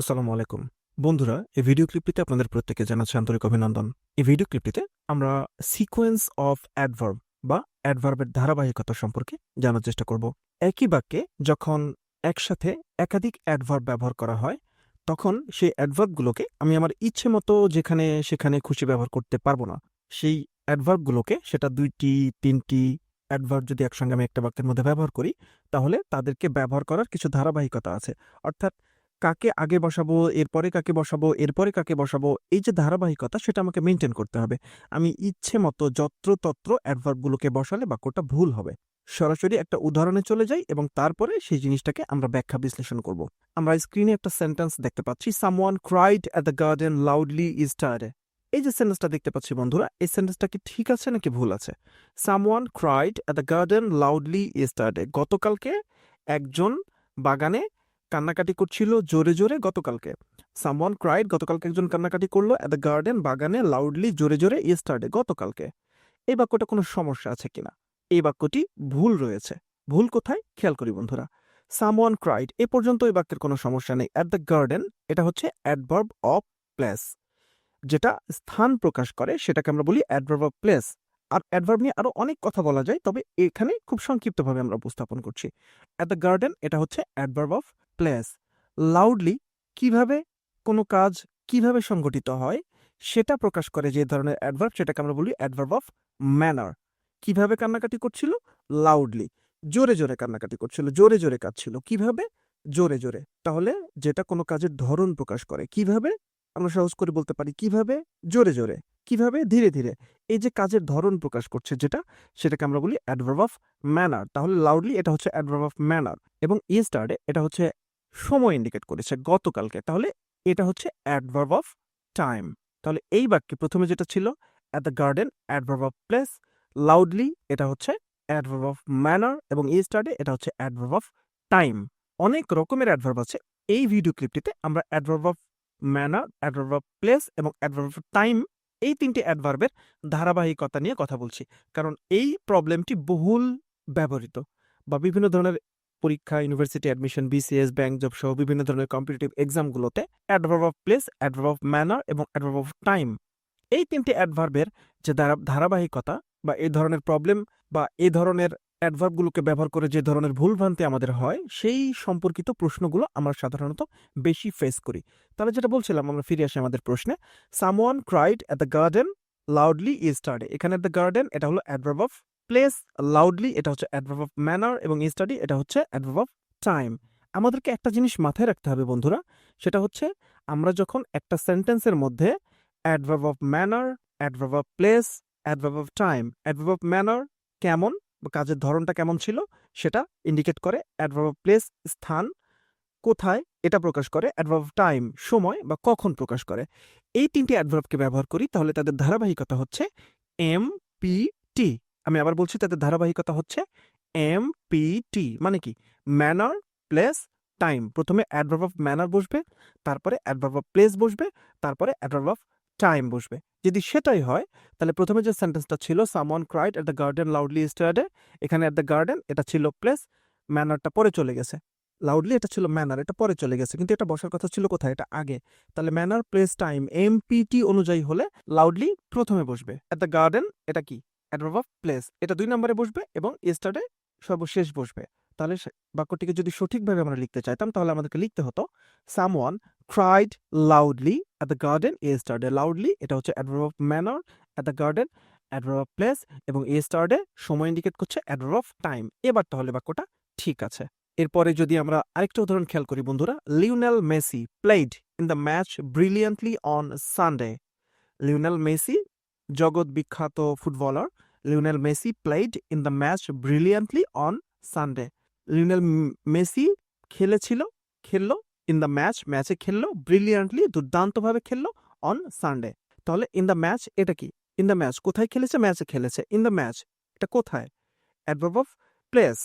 আসসালামু আলাইকুম। বন্ধুরা, এই ভিডিও ক্লিপটিতে আপনাদের প্রত্যেকে জানাচ্ছি আন্তরিক অভিনন্দন। এই ভিডিও ক্লিপটিতে আমরা সিকোয়েন্স অফ অ্যাডভার্ব বা অ্যাডভার্বের ধারাবাহিকতা সম্পর্কে জানার চেষ্টা করব। একই বাক্যে যখন একসাথে একাধিক অ্যাডভার্ব ব্যবহার করা হয়, তখন সেই অ্যাডভার্বগুলোকে আমি আমার ইচ্ছে মতো যেখানে সেখানে খুশি ব্যবহার করতে পারব না। সেই অ্যাডভার্বগুলোকে সেটা দুইটি, তিনটি অ্যাডভার্ব যদি একসঙ্গে আমি একটা বাক্যের মধ্যে ব্যবহার করি, তাহলে তাদেরকে ব্যবহার করার কিছু ধারাবাহিকতা আছে। অর্থাৎ কাকে আগে বসাবো, এরপরে কাকে বসাবো, এরপরে কাকে বসাবো, এই যে ধারাবাহিকতা সেটা আমাকে মেনটেন করতে হবে। আমি ইচ্ছে মতো যত্রতত্র অ্যাডভার্বগুলোকে বসালে বাক্যটা ভুল হবে। সরাসরি একটা উদাহরণে চলে যাই এবং তারপরে সেই জিনিসটাকে আমরা ব্যাখ্যা বিশ্লেষণ করব। আমরা স্ক্রিনে একটা সেন্টেন্স দেখতে পাচ্ছি someone cried at the garden loudly is এই যে সেন্টেন্সটা দেখতে পাচ্ছি বন্ধুরা, এই সেন্টেন্সটা কি ঠিক আছে নাকি ভুল আছে? Someone cried at the garden loudly is গতকালকে একজন বাগানে কান্নাকাটি করছিল জোরে জোরে গতকালকে। সামওয়ান ক্রাইড গতকালকে একজন কান্নাকাটি করল অ্যাট দ্য গার্ডেন বাগানে লাউডলি জোরে জোরে ইস্টারডে গতকালকে। এই বাক্যটা কোনো সমস্যা আছে কিনা? এই বাক্যটি ভুল রয়েছে। ভুল কোথায়? খেয়াল করি বন্ধুরা। সামওয়ান ক্রাইড এ পর্যন্ত এই বাক্যের কোনো সমস্যা নেই। অ্যাট দ্য গার্ডেন এটা হচ্ছে অ্যাডভার্ব অফ প্লেস যেটা স্থান প্রকাশ করে, সেটাকে আমরা বলি অ্যাডভার্ব অফ প্লেস আর অ্যাডভার্ব নিয়ে আরও অনেক কথা বলা যায়, তবে এখানে খুব সংক্ষিপ্তভাবে আমরা উপস্থাপন করছি। অ্যাট দ্য গার্ডেন এটা হচ্ছে অ্যাডভার্ব অফ প্লেস লাউডলি কীভাবে, কোনো কাজ কীভাবে সংগঠিত হয়, সেটা প্রকাশ করে যে ধরনের অ্যাডভার্ব সেটাকে আমরা বলি অ্যাডভার্ব অফ ম্যানার কীভাবে কান্নাকাটি করছিল? লাউডলি জোরে জোরে কান্নাকাটি করছিল, জোরে জোরে কাঁদছিল। কীভাবে? জোরে জোরে। তাহলে যেটা কোনো কাজের ধরন প্রকাশ করে, কীভাবে? আমরা সহজ করে বলতে পারি, কীভাবে? জোরে জোরে। কীভাবে? ধীরে ধীরে। এই যে কাজের ধরন প্রকাশ করছে যেটা, সেটাকে আমরা বলি অ্যাডভার্ব অফ ম্যানার তাহলে লাউডলি এটা হচ্ছে অ্যাডভার্ব অফ ম্যানার এবং ইয়েস্টারডে এটা হচ্ছে সময় ইন্ডিকেট করেছে গতকালকে। তাহলে এটা হচ্ছে অ্যাডভার্ব অফ টাইম তাহলে এই বাক্যে প্রথমে যেটা ছিল at the garden adverb of place loudly এটা হচ্ছে অ্যাডভার্ব অফ ম্যানার এবং ইয়েস্টারডে এটা হচ্ছে অ্যাডভার্ব অফ টাইম অনেক রকমের অ্যাডভার্ব আছে। এই ভিডিও ক্লিপটিতে আমরা adverb of manner adverb of place এবং অ্যাডভার্ব অফ টাইম এই তিনটি অ্যাডভার্বের ধারাবাহিকতা নিয়ে কথা বলছি। কারণ এই প্রবলেমটি বহুল ব্যবহৃত, বা বিভিন্ন ধরনের পরীক্ষা university admission BCS bank job সহ বিভিন্ন ধরনের competitive এক্সামগুলোতে adverb of place adverb of manner এবং অ্যাডভার্ব অফ টাইম এই তিনটি অ্যাডভার্বের যে ধারাবাহিকতা বা এই ধরনের প্রবলেম বা এই ধরনের অ্যাডভার্বগুলোকে ব্যবহার করে যে ধরনের ভুলভ্রান্তি আমাদের হয়, সেই সম্পর্কিত প্রশ্নগুলো আমরা সাধারণত বেশি ফেস করি। তাহলে যেটা বলছিলাম, আমরা ফিরে আসি আমাদের প্রশ্নে। Someone cried at the garden loudly yesterday এখানে দ্য গার্ডেন এটা হলো অ্যাডভার্ব অফ প্লেস লাউডলি এটা হচ্ছে অ্যাডভার্ব অফ ম্যানার এবং স্টাডি এটা হচ্ছে অ্যাডভার্ব অফ টাইম আমাদেরকে একটা জিনিস মাথায় রাখতে হবে বন্ধুরা, সেটা হচ্ছে আমরা যখন একটা সেন্টেন্সের মধ্যে adverb of manner adverb of place adverb of time adverb of manner কেমন কাজের ধরনটা কেমন ছিল সেটা ইন্ডিকেট করে অ্যাডভার্ব অফ প্লেস স্থান কোথায় এটা প্রকাশ করে অ্যাডভার্ব টাইম সময় বা কখন প্রকাশ করে। এই তিনটি অ্যাডভার্বকে ব্যবহার করি, তাহলে তাদের ধারাবাহিকতা হচ্ছে এম পি টি আমি আবার বলছি তাদের ধারাবাহিকতা হচ্ছে এম পি টি মানে কি? ম্যানার প্লেস টাইম প্রথমে অ্যাডভার্ব অফ ম্যানার বসবে, তারপরে অ্যাডভার্ব অফ প্লেস বসবে, তারপরে অ্যাডভার্ব অফ টাইম বসবে। যদি সেটাই হয়, তাহলে প্রথমে যে সেন্টেন্সটা ছিল someone cried at the garden loudly yesterday এখানে অ্যাট দ্য গার্ডেন এটা ছিল প্লেস ম্যানারটা পরে চলে গেছে। লাউডলি এটা ছিল ম্যানার এটা পরে চলে গেছে। কিন্তু এটা বসার কথা ছিল কোথায়? এটা আগে। তাহলে ম্যানার প্লেস টাইম এমপিটি অনুযায়ী হলে লাউডলি প্রথমে বসবে। অ্যাট দ্য গার্ডেন এটা কি? অ্যাডভার্ব অফ প্লেস এটা দুই নম্বরে বসবে এবং ইস্টারডে সর্বশেষ বসবে। তাহলে বাক্যটিকে যদি সঠিকভাবে আমরা লিখতে চাইতাম, তাহলে আমাদেরকে লিখতে হতো someone cried loudly at the garden yesterday loudly এটা হচ্ছে adverb of manner at the garden adverb of place এবং ইস্টারডে সময় ইন্ডিকেট করছে অ্যাডভার্ব অফ টাইম এবার তাহলে বাক্যটা ঠিক আছে। এরপরে যদি আমরা আরেকটা উদাহরণ খেয়াল করি, বন্ধুরা Lionel Messi played in the match brilliantly on Sunday Lionel Messi জগৎ বিখ্যাত footballer Lionel Messi played in the match brilliantly on Sunday Lionel Messi খেলেছিল, খেললো ইন দ্য ম্যাচ ম্যাচে খেললো ব্রিলিয়ান্টলি দুর্দান্তভাবে খেললো অন সানডে তাহলে ইন দ্য ম্যাচ এটা কি? ইন দ্য ম্যাচ কোথায় খেলেছে? ম্যাচে খেলেছে। ইন দ্য ম্যাচ এটা কোথায়? Adverb of place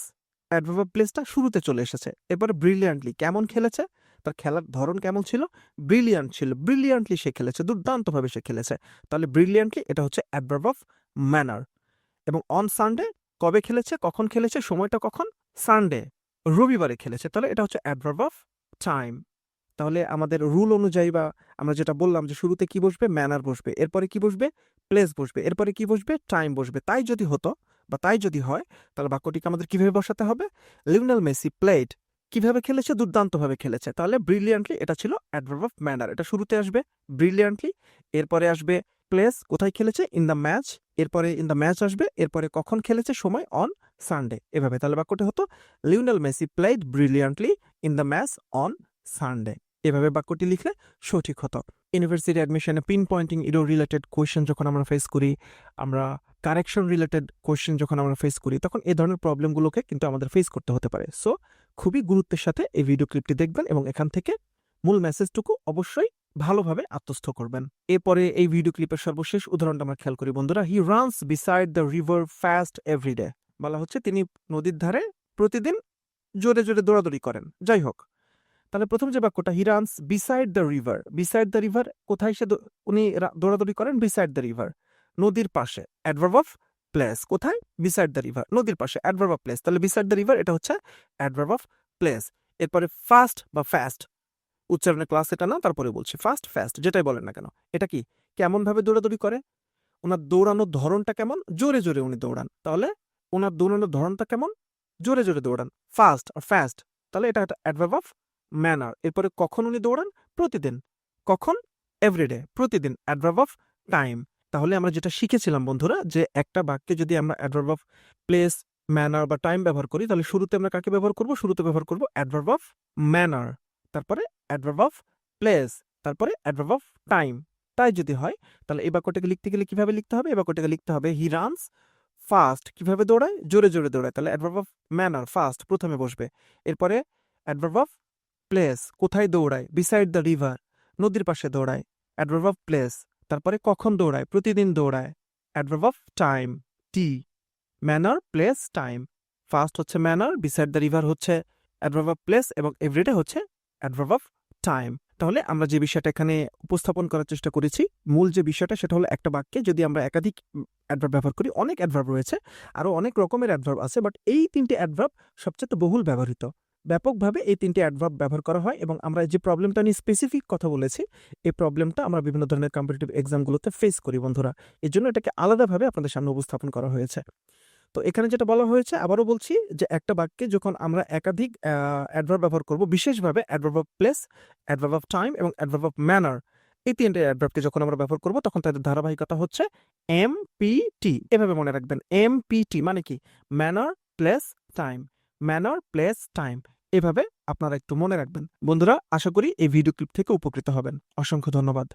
adverb of প্লেসটা শুরুতে চলে এসেছে। এবারে ব্রিলিয়ান্টলি কেমন খেলেছে? তার খেলার ধরন কেমন ছিল? ব্রিলিয়ান্ট ছিল। ব্রিলিয়ান্টলি সে খেলেছে, দুর্দান্তভাবে সে খেলেছে। তাহলে ব্রিলিয়ান্টলি এটা হচ্ছে অ্যাডভার্ব অফ ম্যানার এবং অন সানডে কবে খেলেছে, কখন খেলেছে, সময়টা কখন? সানডে রবিবারে খেলেছে। তাহলে এটা হচ্ছে অ্যাডভার্ব অফ টাইম তাহলে আমাদের রুল অনুযায়ী বা আমরা যেটা বললাম যে শুরুতে কি বসবে? ম্যানার বসবে। এরপরে কি বসবে? প্লেস বসবে। এরপরে কি বসবে? টাইম বসবে। তাই যদি হতো বা তাই যদি হয়, তাহলে বাক্যটিকে আমাদের কীভাবে বসাতে হবে? লিওনেল মেসি প্লেড কীভাবে খেলেছে? দুর্দান্তভাবে খেলেছে। তাহলে ব্রিলিয়ান্টলি এটা ছিল অ্যাডভার্ব অফ ম্যানার এটা শুরুতে আসবে ব্রিলিয়ান্টলি এরপরে আসবে প্লেস কোথায় খেলেছে? ইন দ্য ম্যাচ এরপরে ইন দ্য ম্যাচ আসবে, এরপরে কখন খেলেছে সময়? অন সানডে এভাবে তাহলে বাক্যটি হতো Lionel Messi played brilliantly in the match on Sunday এভাবে বাক্যটি লিখলে সঠিক হতো। ইউনিভার্সিটি অ্যাডমিশনে pin Poynting error related question যখন আমরা ফেস করি, আমরা কারেকশন রিলেটেড কোয়েশ্চেন যখন আমরা ফেস করি, তখন এই ধরনের প্রবলেমগুলোকে কিন্তু আমাদের ফেস করতে হতে পারে। সো খুবই গুরুত্বের সাথে এই ভিডিও ক্লিপটি দেখবেন এবং এখান থেকে মূল মেসেজটুকু অবশ্যই ভালোভাবে আত্মস্থ করবেন। এরপরে এই ভিডিও ক্লিপের সর্বশেষ উদাহরণটা আমরা খেয়াল করি, বন্ধুরা। He runs beside the river fast everyday বলা হচ্ছে তিনি নদীর ধারে প্রতিদিন জোরে জোরে দৌড়াদৌড়ি করেন। যাই হোক, তাহলে প্রথম যে বাক্যটা he runs beside the river beside the river কোথায় সে উনি দৌড়াদৌড়ি করেন? বিসাইড দ্য রিভার নদীর পাশে। অ্যাডভার্ব অফ প্লেস কোথায়? বিসাইড দ্য রিভার নদীর পাশে। অ্যাডভার্ব অফ প্লেস তাহলে বিসাইড দ্য রিভার এটা হচ্ছে অ্যাডভার্ব অফ প্লেস এরপরে ফাস্ট বা ফাস্ট উচ্চারণের ক্লাস এটা না, তারপরে বলছি ফাস্ট ফাস্ট যেটাই বলেন না কেন। এটা কি? কেমনভাবে দৌড়াদৌড়ি করে? ওনার দৌড়ানোর ধরনটা কেমন? জোরে জোরে উনি দৌড়ান। তাহলে ওনার দৌড়ানোর ধরনটা কেমন? জোরে জোরে দৌড়ান। ফাস্ট আর ফাস্ট তাহলে এটা একটা অ্যাডভার্ব অফ ম্যানার এরপরে কখন উনি দৌড়ান? প্রতিদিন। কখন? এভরিডে প্রতিদিন অ্যাডভার্ব অফ টাইম তাহলে আমরা যেটা শিখেছিলাম বন্ধুরা, যে একটা বাক্যে যদি আমরা অ্যাডভার্ব অফ প্লেস ম্যানার বা টাইম ব্যবহার করি, তাহলে শুরুতে আমরা কাকে ব্যবহার করব? শুরুতে ব্যবহার করব অ্যাডভার্ব অফ ম্যানার তারপরে অ্যাডভার্ব অফ প্লেস তারপরে অ্যাডভার্ব অফ টাইম তাই যদি হয়, তাহলে এই বাক্যটাকে লিখতে গেলে কীভাবে লিখতে হবে? এই বাক্যটাকে লিখতে হবে হি রানস ফাস্ট কীভাবে দৌড়ায়? জোরে জোরে দৌড়ায়। তাহলে অ্যাডভার্ব অফ ম্যানার ফাস্ট প্রথমে বসবে। এরপরে অ্যাডভার্ব অফ প্লেস কোথায় দৌড়ায়? বিসাইড দ্য রিভার নদীর পাশে দৌড়ায়। অ্যাডভার্ব অফ প্লেস তারপরে কখন দৌড়ায়? প্রতিদিন দৌড়ায়। অ্যাডভার্ব অফ টাইম টি ম্যানার প্লেস টাইম ফার্স্ট হচ্ছে ম্যানার বিসাইড দ্য রিভার হচ্ছে অ্যাডভার্ব অফ প্লেস এবং এভরিডে হচ্ছে অ্যাডভার্ব অফ টাইম তাহলে আমরা যে বিষয়টা এখানে উপস্থাপন করার চেষ্টা করেছি, মূল যে বিষয়টা সেটা হলো একটা বাক্যে যদি আমরা একাধিক অ্যাডভার্ব ব্যবহার করি, অনেক অ্যাডভার্ব রয়েছে আরও অনেক রকমের অ্যাডভার্ব আছে বাট এই তিনটি অ্যাডভার্ব সবচেয়ে বহুল ব্যবহৃত। ব্যাপকভাবে এই তিনটি অ্যাডভার্ব ব্যবহার করা হয় এবং আমরা যে প্রবলেমটা নিয়ে স্পেসিফিক কথা বলেছি, এই প্রবলেমটা আমরা বিভিন্ন ধরনের কম্পিটিটিভ এক্সামগুলোতে ফেস করি বন্ধুরা। এর জন্য এটাকে আলাদাভাবে আপনাদের সামনে উপস্থাপন করা হয়েছে। তো এখানে যেটা বলা হয়েছে, আবারও বলছি যে একটা বাক্যে যখন আমরা একাধিক অ্যাডভার্ব ব্যবহার করব, বিশেষভাবে adverb of place adverb of time এবং অ্যাডভার্ব অফ ম্যানার এই তিনটে অ্যাডভার্বকে যখন আমরা ব্যবহার করব, তখন তাদের ধারাবাহিকতা হচ্ছে এম পি টি এভাবে মনে রাখবেন এম পি টি মানে কি? Manner place time manner place time এভাবে আপনারা একটু মনে রাখবেন। বন্ধুরা, আশা করি এই ভিডিও ক্লিপ থেকে উপকৃত হবেন। অসংখ্য ধন্যবাদ।